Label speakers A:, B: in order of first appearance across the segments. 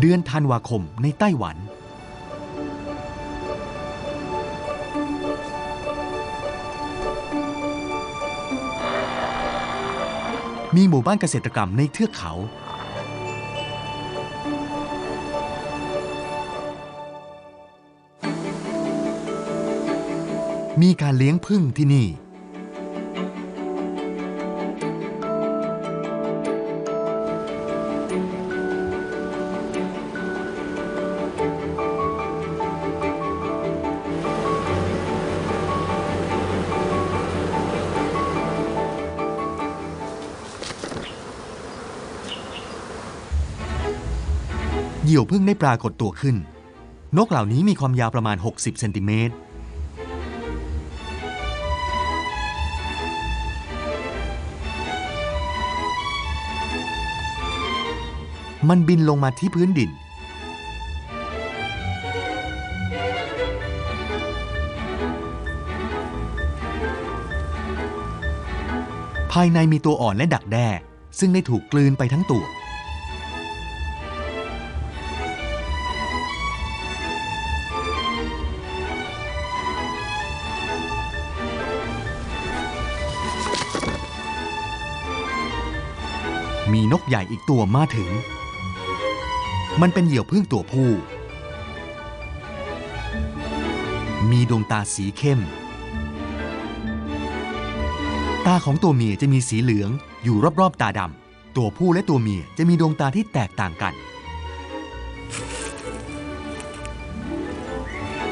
A: เดือนธันวาคมในไต้หวัน มีหมู่บ้านเกษตรกรรมในเทือกเขา มีการเลี้ยงผึ้งที่นี่ เหยี่ยวพึ่งได้ปรากฏตัวขึ้น นกเหล่านี้มีความยาวประมาณ 60 เซนติเมตร มันบินลงมาที่พื้นดิน ภายในมีตัวอ่อนและดักแด้ ซึ่งได้ถูกกลืนไปทั้งตัว มีนกใหญ่อีกตัวมาถึง มันเป็นเหยี่ยวพึ่งตัวผู้ มีดวงตาสีเข้ม ตาของตัวเมียจะมีสีเหลืองอยู่รอบๆตาดำ ตัวผู้และตัวเมียจะมีดวงตาที่แตกต่างกัน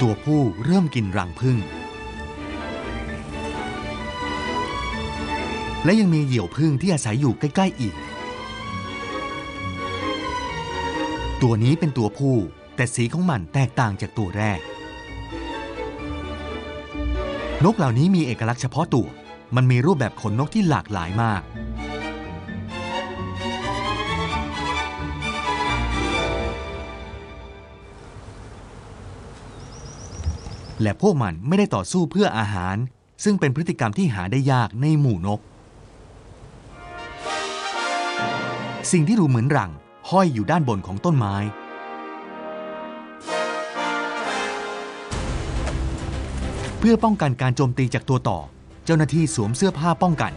A: ตัวผู้เริ่มกินรังผึ้งและยังมีเหยี่ยวพึ่งที่อาศัยอยู่ใกล้ ๆ อีก ตัวนี้เป็นตัวผู้ แต่สีของมันแตกต่างจากตัวแรก นกเหล่านี้มีเอกลักษณ์เฉพาะตัว มันมีรูปแบบขนนกที่หลากหลายมาก และพวกมันไม่ได้ต่อสู้เพื่ออาหาร ซึ่งเป็นพฤติกรรมที่หาได้ยากในหมู่นก สิ่งที่ดูเหมือนรัง ห้อยอยู่ด้านบนของต้นไม้ เพื่อป้องกันการโจมตีจากตัวต่อ เจ้าหน้าที่สวมเสื้อผ้าป้องกัน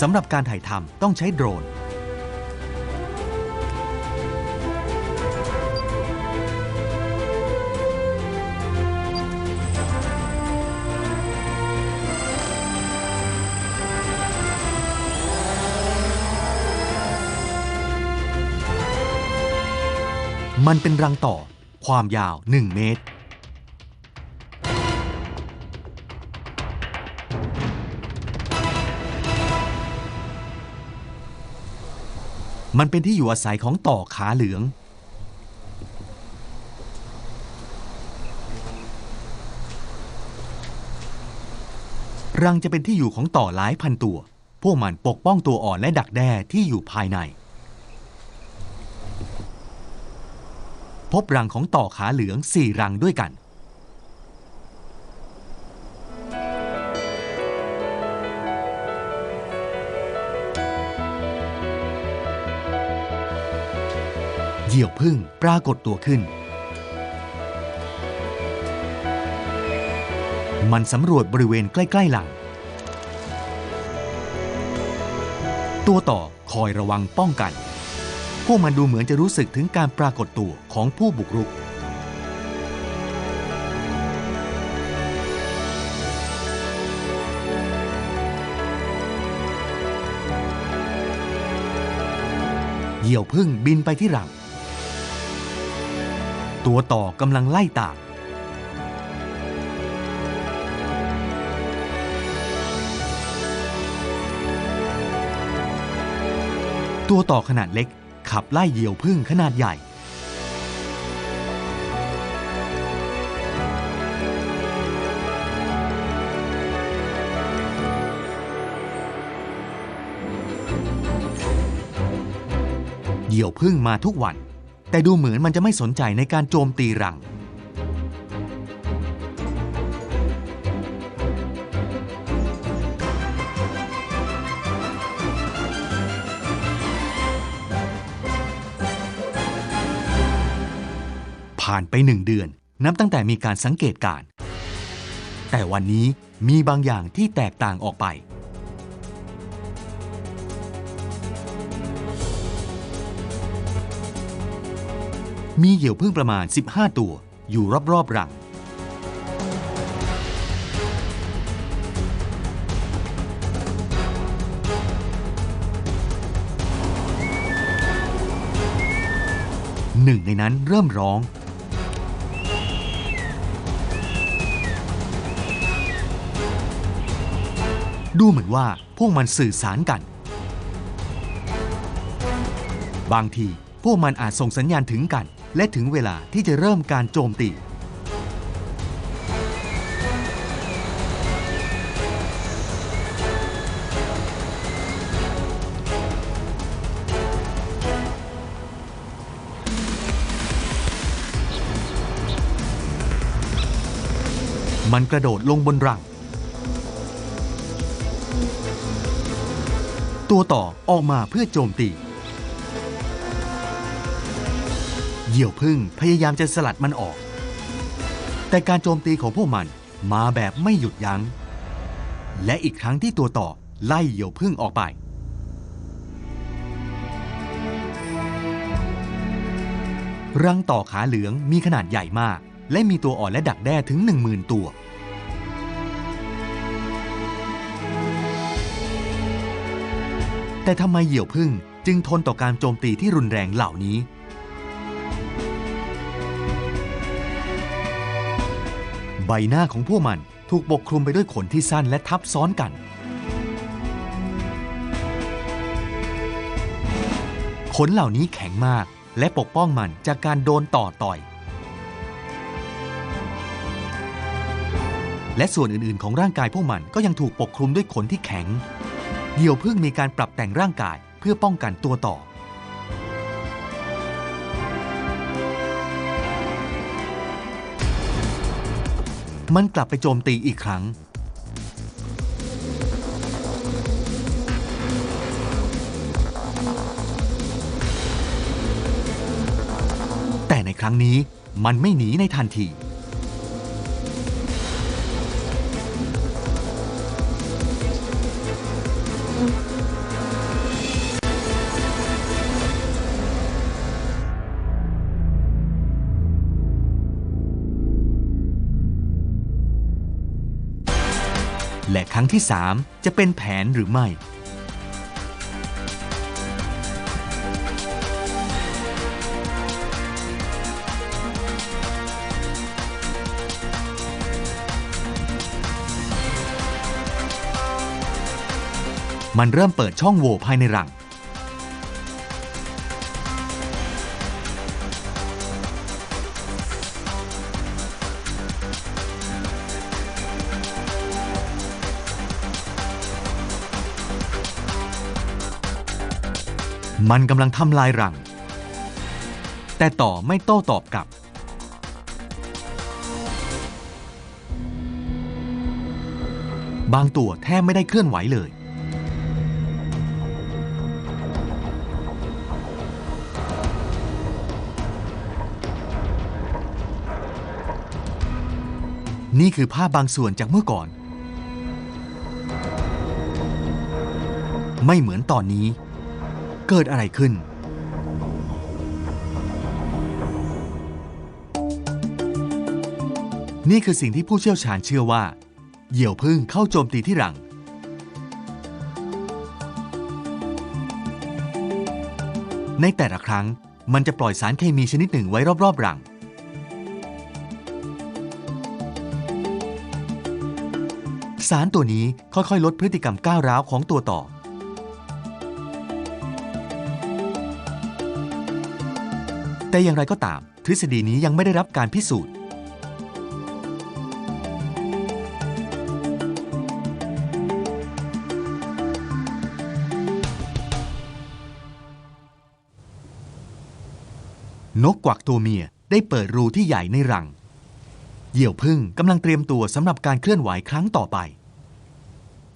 A: สำหรับการถ่ายทำต้องใช้โดรน มันเป็นรังต่อความยาว 1 เมตร มันเป็นที่อยู่อาศัยของต่อขาเหลือง รังจะเป็นที่อยู่ของต่อหลายพันตัว พวกมันปกป้องตัวอ่อนและดักแด้ที่อยู่ภายใน พบรังของต่อขาเหลือง4รังด้วยกัน เหยี่ยวพึ่งปรากฏตัวขึ้น มันสำรวจบริเวณใกล้ๆหลัง ตัวต่อคอยระวังป้องกัน พวกมันดูเหมือนจะรู้สึกถึงการปรากฏตัวของผู้บุกรุก เหยี่ยวพึ่งบินไปที่รัง ตัวต่อกำลังไล่ตามตัวต่อขนาดเล็ก ขับไล่เหยี่ยวพึ่งขนาดใหญ่ เหยี่ยวพึ่งมาทุกวัน แต่ดูเหมือนมันจะไม่สนใจในการโจมตีรัง ผ่านไปหนึ่งเดือน นับตั้งแต่มีการสังเกตการ แต่วันนี้มีบางอย่างที่แตกต่างออกไป มีเหยี่ยวพึ่งประมาณ 15 ตัว อยู่รอบๆรังหนึ่งในนั้นเริ่มร้อง ดูเหมือนว่าพวกมันสื่อสารกัน บางทีพวกมันอาจส่งสัญญาณถึงกัน และถึงเวลาที่จะเริ่มการโจมตี มันกระโดดลงบนรัง ตัวต่อออกมาเพื่อโจมตี เหยี่ยวพึ่งพยายามจะสลัดมันออก แต่การโจมตีของพวกมันมาแบบไม่หยุดยัง้ง และอีกครั้งที่ตัวต่อไล่เหยี่ยวพึ่งออกไป รังต่อขาเหลืองมีขนาดใหญ่มาก และมีตัวอ่อนและดักแด้ถึง 10,000 ตัว แต่ทำไมเหยี่ยวพึ่งจึงทนต่อการโจมตีที่รุนแรงเหล่านี้ ใบหน้าของพวกมันถูกปกคลุมไปด้วยขนที่สั้นและทับซ้อนกัน ขนเหล่านี้แข็งมากและปกป้องมันจากการโดนต่อต่อย และส่วนอื่นๆ ของร่างกายพวกมันก็ยังถูกปกคลุมด้วยขนที่แข็ง เหยี่ยวพึ่งมีการปรับแต่งร่างกายเพื่อป้องกันตัวต่อ มันกลับไปโจมตีอีกครั้ง แต่ในครั้งนี้มันไม่หนีในทันที รั้งที่ 3 จะเป็นแผนหรือไม่ มันเริ่มเปิดช่องโหว่ภายในรัง มันกำลังทำลายรัง แต่ต่อไม่โต้ตอบกลับ บางตัวแทบไม่ได้เคลื่อนไหวเลย นี่คือภาพบางส่วนจากเมื่อก่อน ไม่เหมือนตอนนี้ เกิดอะไรขึ้น นี่คือสิ่งที่ผู้เชี่ยวชาญเชื่อว่า เหยี่ยวพึ่งเข้าโจมตีที่รัง ในแต่ละครั้งมันจะปล่อยสารเคมีชนิดหนึ่งไว้รอบๆรัง สารตัวนี้ค่อยๆ ลดพฤติกรรมก้าวร้าวของตัวต่อ แต่อย่างไรก็ตาม ทฤษฎีนี้ยังไม่ได้รับการพิสูจน์ นกกวักตัวเมียได้เปิดรูที่ใหญ่ในรัง เหยี่ยวพึ่งกำลังเตรียมตัวสำหรับการเคลื่อนไหวครั้งต่อไป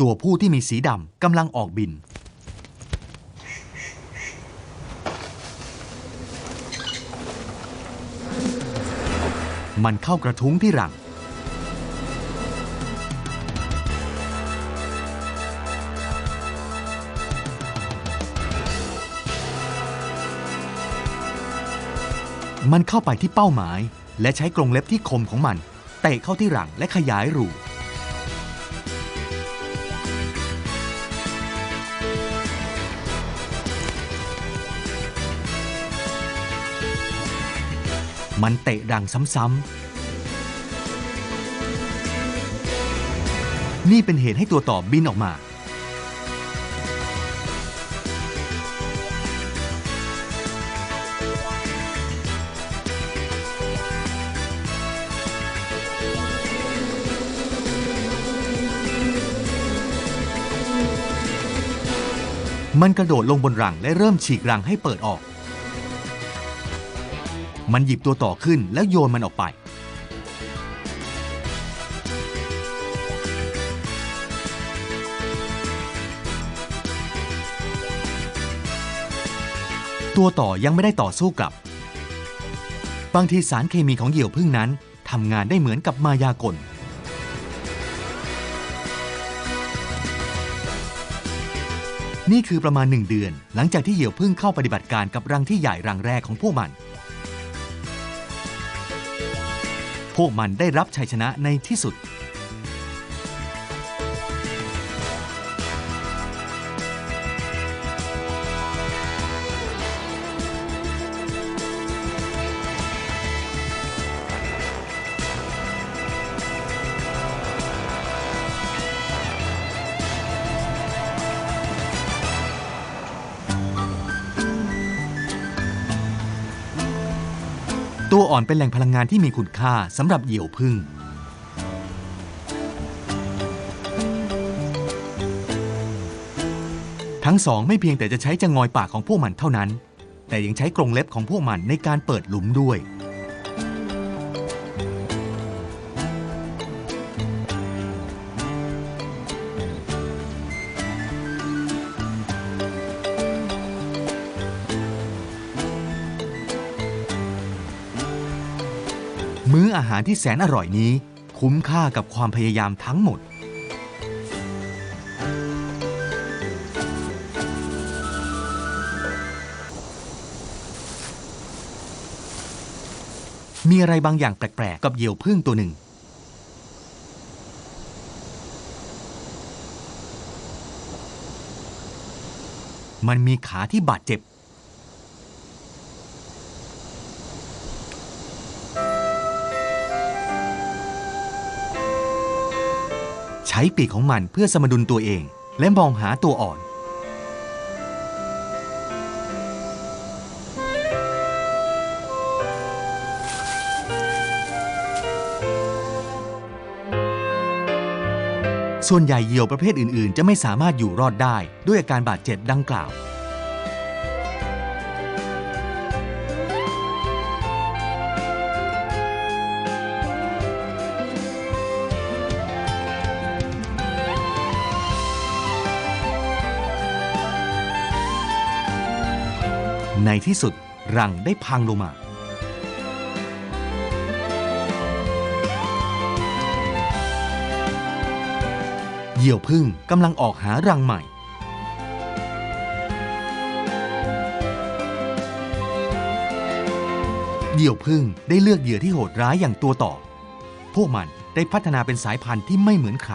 A: ตัวผู้ที่มีสีดำกำลังออกบิน มันเข้ากระทุ้งที่หลัง มันเข้าไปที่เป้าหมาย และใช้กรงเล็บที่คมของมัน เตะเข้าที่หลังและขยายรู มันเตะรังซ้ำๆ นี่เป็นเหตุให้ตัวต่อบินออกมา มันกระโดดลงบนรังและเริ่มฉีกรังให้เปิดออก มันหยิบตัวต่อขึ้นแล้วโยนมันออกไป ตัวต่อยังไม่ได้ต่อสู้กลับ บางทีสารเคมีของเหยี่ยวพึ่งนั้นทำงานได้เหมือนกับมายากลนี่คือประมาณหนึ่งเดือน หลังจากที่เหยี่ยวพึ่งเข้าปฏิบัติการกับรังที่ใหญ่รังแรกของพวกมัน วกมันได้รับชัยชนะในที่สุด ตัวอ่อนเป็นแหล่งพลังงานที่มีคุณค่าสำหรับเหยี่ยวพึ่ง ทั้งสองไม่เพียงแต่จะใช้จะงอยปากของพวกมันเท่านั้น แต่ยังใช้กรงเล็บของพวกมันในการเปิดหลุมด้วย อาหารที่แสนอร่อยนี้ คุ้มค่ากับความพยายามทั้งหมด มีอะไรบางอย่างแปลกๆ กับเหยี่ยวพึ่งตัวหนึ่ง มันมีขาที่บาดเจ็บ ช้ปีกของมันเพื่อสมดุลตัวเอง และมองหาตัวอ่อน ส่วนใหญ่เหยี่ยวประเภทอื่นๆ จะไม่สามารถอยู่รอดได้ด้วยอาการบาดเจ็บดังกล่าว ในที่สุดรังได้พังลงมา เหยี่ยวพึ่งกำลังออกหารังใหม่ เหยี่ยวพึ่งได้เลือกเหยื่อที่โหดร้ายอย่างตัวต่อ พวกมันได้พัฒนาเป็นสายพันธุ์ที่ไม่เหมือนใคร